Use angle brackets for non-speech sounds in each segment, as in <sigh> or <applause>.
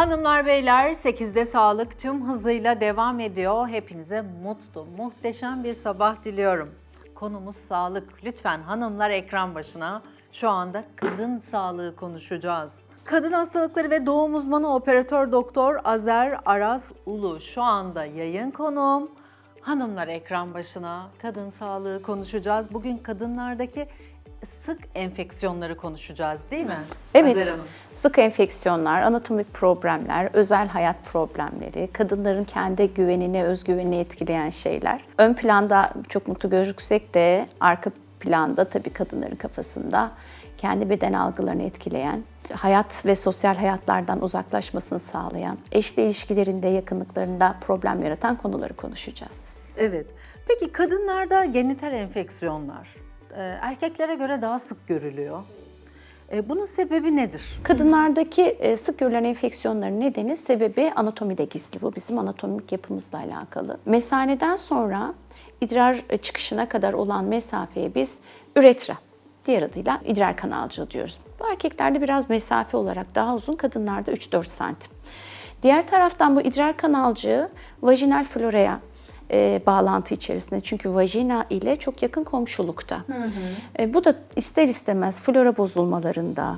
Hanımlar beyler 8'de sağlık tüm hızıyla devam ediyor. Hepinize mutlu, muhteşem bir sabah diliyorum. Konumuz sağlık. Lütfen hanımlar ekran başına. Şu anda kadın sağlığı konuşacağız. Kadın hastalıkları ve doğum uzmanı operatör doktor Azer Aras Ulu şu anda yayın konuğum. Hanımlar ekran başına kadın sağlığı konuşacağız. Bugün kadınlardaki sık enfeksiyonları konuşacağız değil mi? Evet, Hanım? sık enfeksiyonlar, anatomik problemler, özel hayat problemleri, kadınların kendi güvenine, özgüvenini etkileyen şeyler. Ön planda çok mutlu gözüksek de arka planda tabii kadınların kafasında kendi beden algılarını etkileyen, hayat ve sosyal hayatlardan uzaklaşmasını sağlayan, eşli ilişkilerinde, yakınlıklarında problem yaratan konuları konuşacağız. Evet. Peki kadınlarda genital enfeksiyonlar erkeklere göre daha sık görülüyor. E, Bunun sebebi nedir? Kadınlardaki e, sık görülen enfeksiyonların nedeni sebebi anatomide gizli. Bu bizim anatomik yapımızla alakalı. Mesaneden sonra idrar e, çıkışına kadar olan mesafeye biz üretra, diğer adıyla idrar kanalcığı diyoruz. Bu erkeklerde biraz mesafe olarak daha uzun, kadınlarda 3-4 santim. Diğer taraftan bu idrar kanalcığı vajinal floraya e, bağlantı içerisinde. Çünkü vajina ile çok yakın komşulukta. E, bu da ister istemez flora bozulmalarında,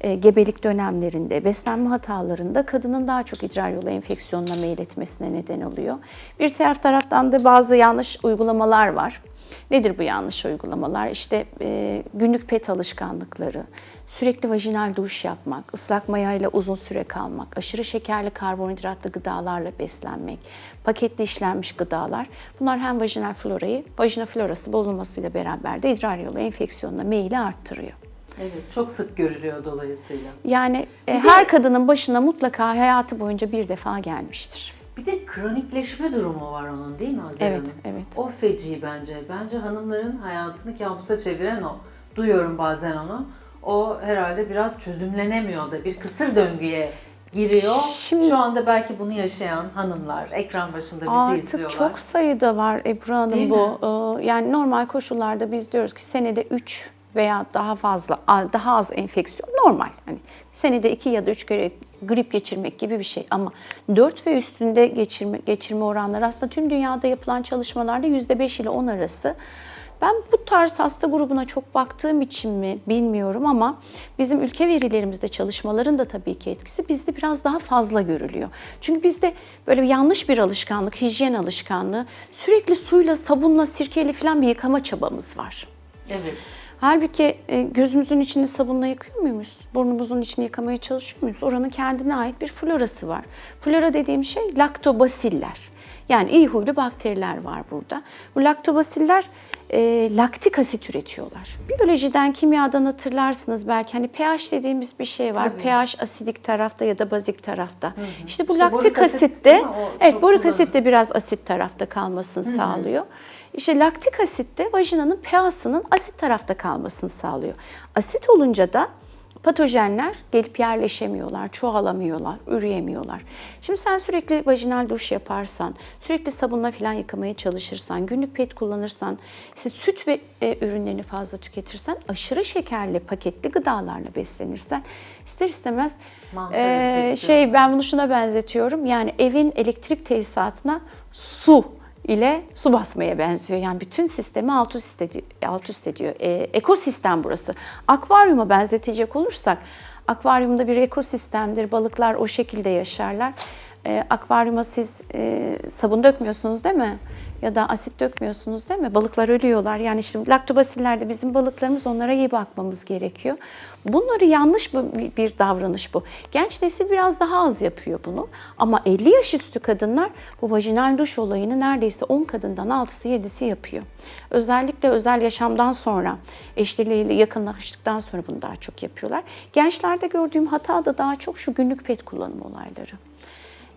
e, gebelik dönemlerinde, beslenme hatalarında kadının daha çok idrar yolu enfeksiyonuna meyletmesine neden oluyor. Bir taraf taraftan da bazı yanlış uygulamalar var. Nedir bu yanlış uygulamalar? İşte e, günlük pet alışkanlıkları, sürekli vajinal duş yapmak, ıslak mayayla uzun süre kalmak, aşırı şekerli karbonhidratlı gıdalarla beslenmek, paketli işlenmiş gıdalar. Bunlar hem vajinal florayı, vajina florası bozulmasıyla beraber de idrar yolu enfeksiyonuna meyili arttırıyor. Evet, çok sık görülüyor dolayısıyla. Yani e, her kadının başına mutlaka hayatı boyunca bir defa gelmiştir. Bir de kronikleşme durumu var onun değil mi Azer Evet, Hanım? evet. O feci bence. Bence hanımların hayatını kabusa çeviren o. Duyuyorum bazen onu. O herhalde biraz çözümlenemiyor da bir kısır döngüye giriyor. Şimdi- Şu anda belki bunu yaşayan hanımlar ekran başında bizi Artık izliyorlar. çok sayıda var Ebru Hanım Değil bu. Ee, Yani normal koşullarda biz diyoruz ki senede 3 veya daha fazla, daha az enfeksiyon normal. Hani senede 2 ya da 3 kere grip geçirmek gibi bir şey. Ama 4 ve üstünde geçirme, geçirme oranları aslında tüm dünyada yapılan çalışmalarda %5 ile 10 arası. Ben bu tarz hasta grubuna çok baktığım için mi bilmiyorum ama bizim ülke verilerimizde çalışmaların da tabii ki etkisi bizde biraz daha fazla görülüyor. Çünkü bizde böyle yanlış bir alışkanlık, hijyen alışkanlığı, sürekli suyla, sabunla, sirkeyle falan bir yıkama çabamız var. Evet. Halbuki e, gözümüzün içini sabunla yıkıyor muyuz? Burnumuzun içini yıkamaya çalışıyor muyuz? Oranın kendine ait bir florası var. Flora dediğim şey laktobasiller. Yani iyi huylu bakteriler var burada. Bu laktobasiller e, laktik asit üretiyorlar. Biyolojiden, kimyadan hatırlarsınız belki hani pH dediğimiz bir şey var. Tabii. pH asidik tarafta ya da bazik tarafta. İşte bu İşte laktik asit asit de? O evet borik asit de biraz asit tarafta kalmasını sağlıyor. İşte laktik asit de vajinanın pH'sının asit tarafta kalmasını sağlıyor. Asit olunca da patojenler gelip yerleşemiyorlar, çoğalamıyorlar, üreyemiyorlar. Şimdi sen sürekli vajinal duş yaparsan, sürekli sabunla falan yıkamaya çalışırsan, günlük pet kullanırsan, işte süt ve e, ürünlerini fazla tüketirsen, aşırı şekerli paketli gıdalarla beslenirsen ister istemez e, şey ben bunu şuna benzetiyorum. Yani evin elektrik tesisatına su ile su basmaya benziyor. Yani bütün sistemi alt üst ediyor. Alt üst ediyor. E, ekosistem burası. Akvaryuma benzetecek olursak, akvaryumda bir ekosistemdir. Balıklar o şekilde yaşarlar. E, akvaryuma siz e, sabun dökmüyorsunuz değil mi? Ya da asit dökmüyorsunuz değil mi? Balıklar ölüyorlar. Yani şimdi laktobasillerde bizim balıklarımız onlara iyi bakmamız gerekiyor. Bunları yanlış bir- davranış bu. Genç nesil biraz daha az yapıyor bunu. Ama 50 yaş üstü kadınlar bu vajinal duş olayını neredeyse 10 kadından 6'sı 7'si yapıyor. Özellikle özel yaşamdan sonra, eşleriyle yakınlaştıktan sonra bunu daha çok yapıyorlar. Gençlerde gördüğüm hata da daha çok şu günlük pet kullanım olayları.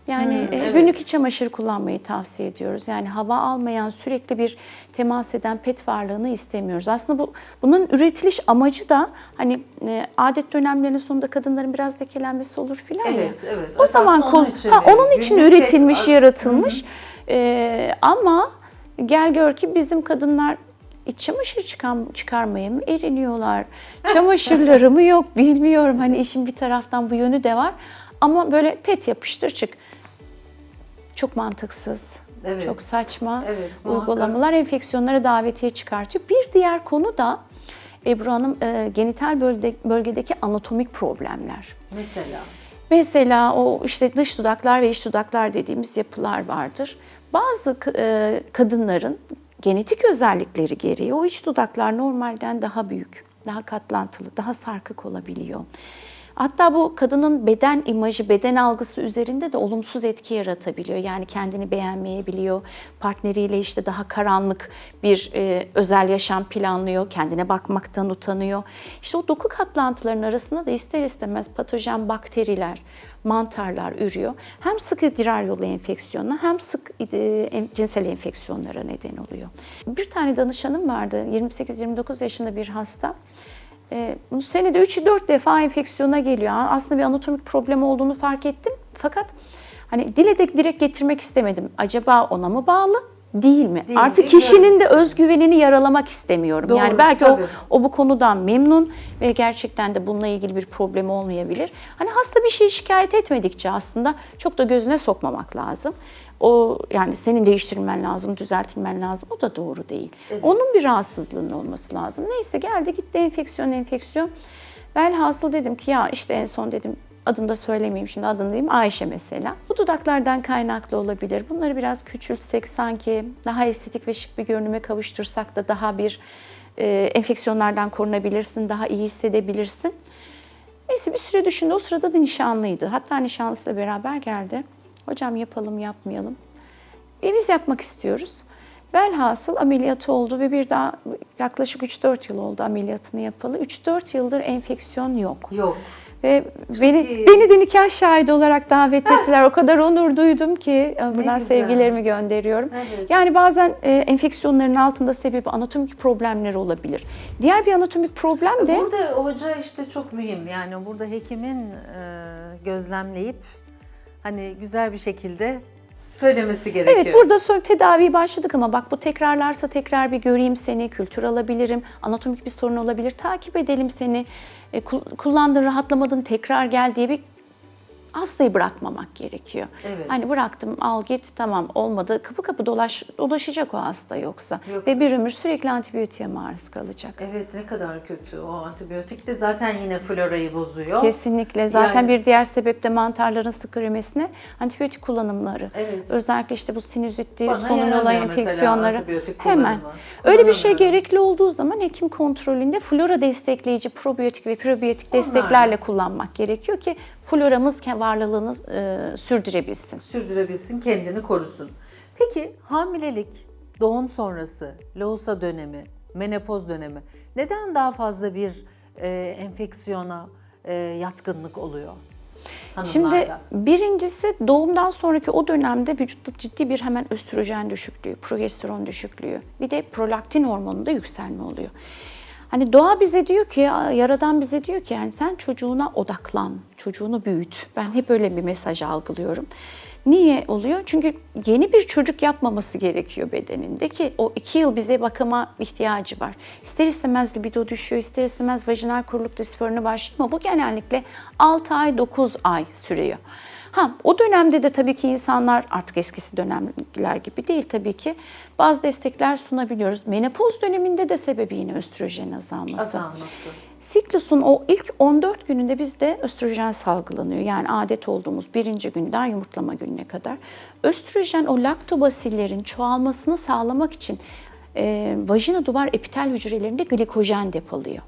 Yani e, evet. günlük iç çamaşır kullanmayı tavsiye ediyoruz. Yani hava almayan, sürekli bir temas eden pet varlığını istemiyoruz. Aslında bu bunun üretiliş amacı da hani e, adet dönemlerinin sonunda kadınların biraz lekelenmesi olur filan ya. Evet, evet. O Esasında zaman onun için ha, onun için pet- üretilmiş, Hı yaratılmış. E, ama gel gör ki bizim kadınlar iç çamaşır çıkan, çıkarmaya mı eriniyorlar? <laughs> Çamaşırları mı yok bilmiyorum. Hani işin bir taraftan bu yönü de var. Ama böyle pet yapıştır çık. Çok mantıksız. Evet. Çok saçma Evet, muhakkak. uygulamalar enfeksiyonlara davetiye çıkartıyor. Bir diğer konu da Ebru Hanım e, genital bölge- bölgedeki anatomik problemler. Mesela. Mesela o işte dış dudaklar ve iç dudaklar dediğimiz yapılar vardır. Bazı e, kadınların genetik özellikleri gereği o iç dudaklar normalden daha büyük, daha katlantılı, daha sarkık olabiliyor. Hatta bu kadının beden imajı, beden algısı üzerinde de olumsuz etki yaratabiliyor. Yani kendini beğenmeyebiliyor, partneriyle işte daha karanlık bir e, özel yaşam planlıyor, kendine bakmaktan utanıyor. İşte o doku katlantılarının arasında da ister istemez patojen bakteriler, mantarlar ürüyor. Hem sık idrar yolu enfeksiyonuna hem sık e, cinsel enfeksiyonlara neden oluyor. Bir tane danışanım vardı, 28-29 yaşında bir hasta. E, bu senede 3-4 defa enfeksiyona geliyor. Aslında bir anatomik problem olduğunu fark ettim. Fakat hani dile de direkt getirmek istemedim. Acaba ona mı bağlı? Değil mi? Değil, Artık değil, kişinin de evet. özgüvenini yaralamak istemiyorum. Doğru, yani belki tabii. o, o bu konudan memnun ve gerçekten de bununla ilgili bir problemi olmayabilir. Hani hasta bir şey şikayet etmedikçe aslında çok da gözüne sokmamak lazım. O yani senin değiştirmen lazım, düzeltilmen lazım. O da doğru değil. Onun bir rahatsızlığının olması lazım. Neyse geldi gitti enfeksiyon enfeksiyon. Velhasıl dedim ki ya işte en son dedim adını da söylemeyeyim şimdi adını diyeyim Ayşe mesela. Bu dudaklardan kaynaklı olabilir. Bunları biraz küçültsek sanki daha estetik ve şık bir görünüme kavuştursak da daha bir e, enfeksiyonlardan korunabilirsin, daha iyi hissedebilirsin. Neyse bir süre düşündü. O sırada da nişanlıydı. Hatta nişanlısıyla beraber geldi. Hocam yapalım yapmayalım. E biz yapmak istiyoruz. Velhasıl ameliyatı oldu ve bir daha yaklaşık 3-4 yıl oldu ameliyatını yapalı. 3-4 yıldır enfeksiyon yok. Yok. Ve beni iyi. beni de nikah şahidi olarak davet ettiler. O kadar onur duydum ki e, buradan sevgilerimi gönderiyorum. Evet. Yani bazen e, enfeksiyonların altında sebebi anatomik problemler olabilir. Diğer bir anatomik problem de Burada hoca işte çok mühim. Yani burada hekimin e, gözlemleyip hani güzel bir şekilde söylemesi gerekiyor. Evet burada sonra tedaviye başladık ama bak bu tekrarlarsa tekrar bir göreyim seni, kültür alabilirim, anatomik bir sorun olabilir, takip edelim seni, e, kul- kullandın rahatlamadın tekrar gel diye bir hastayı bırakmamak gerekiyor. Evet. Hani bıraktım al git tamam olmadı kapı kapı dolaş, dolaşacak o hasta yoksa. Yoksa- ve bir ömür sürekli antibiyotiğe maruz kalacak. Evet ne kadar kötü. O antibiyotik de zaten yine florayı bozuyor. Kesinlikle. Zaten Yani- bir diğer sebep de mantarların sık üremesine antibiyotik kullanımları. Evet. Özellikle işte bu sinüzitti, Bana solunum enfeksiyonları. Hemen. Öyle bir şey gerekli olduğu zaman hekim kontrolünde flora destekleyici probiyotik ve probiyotik desteklerle kullanmak gerekiyor ki floramız ke- varlığını e, sürdürebilsin. sürdürebilsin, kendini korusun. Peki hamilelik, doğum sonrası, lohusa dönemi, menopoz dönemi neden daha fazla bir e, enfeksiyona e, yatkınlık oluyor Şimdi hanımlarda? birincisi doğumdan sonraki o dönemde vücutta ciddi bir hemen östrojen düşüklüğü, progesteron düşüklüğü, bir de prolaktin hormonunda yükselme oluyor. Hani doğa bize diyor ki, yaradan bize diyor ki yani sen çocuğuna odaklan, çocuğunu büyüt. Ben hep öyle bir mesaj algılıyorum. Niye oluyor? Çünkü yeni bir çocuk yapmaması gerekiyor bedeninde ki o iki yıl bize bakıma ihtiyacı var. İster istemez libido düşüyor, ister istemez vajinal kuruluk disforunu başlıyor ama bu genellikle 6 ay 9 ay sürüyor. Ha, o dönemde de tabii ki insanlar artık eskisi dönemler gibi değil tabii ki bazı destekler sunabiliyoruz. Menopoz döneminde de sebebi yine östrojen azalması. Azalması. Siklusun o ilk 14 gününde bizde östrojen salgılanıyor. Yani adet olduğumuz birinci günden yumurtlama gününe kadar. Östrojen o laktobasillerin çoğalmasını sağlamak için e, vajina duvar epitel hücrelerinde glikojen depoluyor.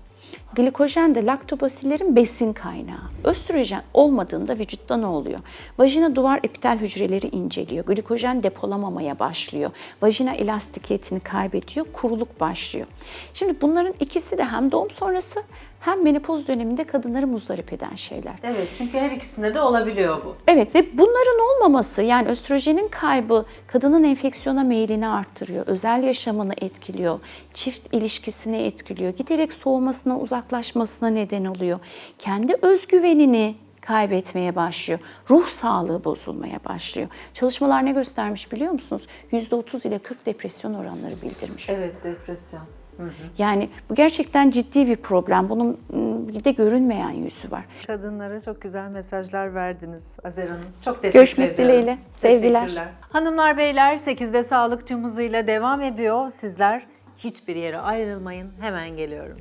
Glikojen de laktobasillerin besin kaynağı. Östrojen olmadığında vücutta ne oluyor? Vajina duvar epitel hücreleri inceliyor. Glikojen depolamamaya başlıyor. Vajina elastikiyetini kaybediyor. Kuruluk başlıyor. Şimdi bunların ikisi de hem doğum sonrası hem menopoz döneminde kadınları muzdarip eden şeyler. Evet çünkü her ikisinde de olabiliyor bu. Evet ve bunların olmaması yani östrojenin kaybı kadının enfeksiyona meyilini arttırıyor, özel yaşamını etkiliyor, çift ilişkisini etkiliyor, giderek soğumasına, uzaklaşmasına neden oluyor. Kendi özgüvenini kaybetmeye başlıyor. Ruh sağlığı bozulmaya başlıyor. Çalışmalar ne göstermiş biliyor musunuz? %30 ile 40 depresyon oranları bildirmiş. Evet depresyon. Yani bu gerçekten ciddi bir problem. Bunun ım, bir de görünmeyen yüzü var. Kadınlara çok güzel mesajlar verdiniz Azer Hanım. Çok teşekkür Görüşmek ediyorum. dileğiyle. Sevgiler. Hanımlar beyler 8'de sağlık tüm hızıyla devam ediyor. Sizler hiçbir yere ayrılmayın. Hemen geliyorum.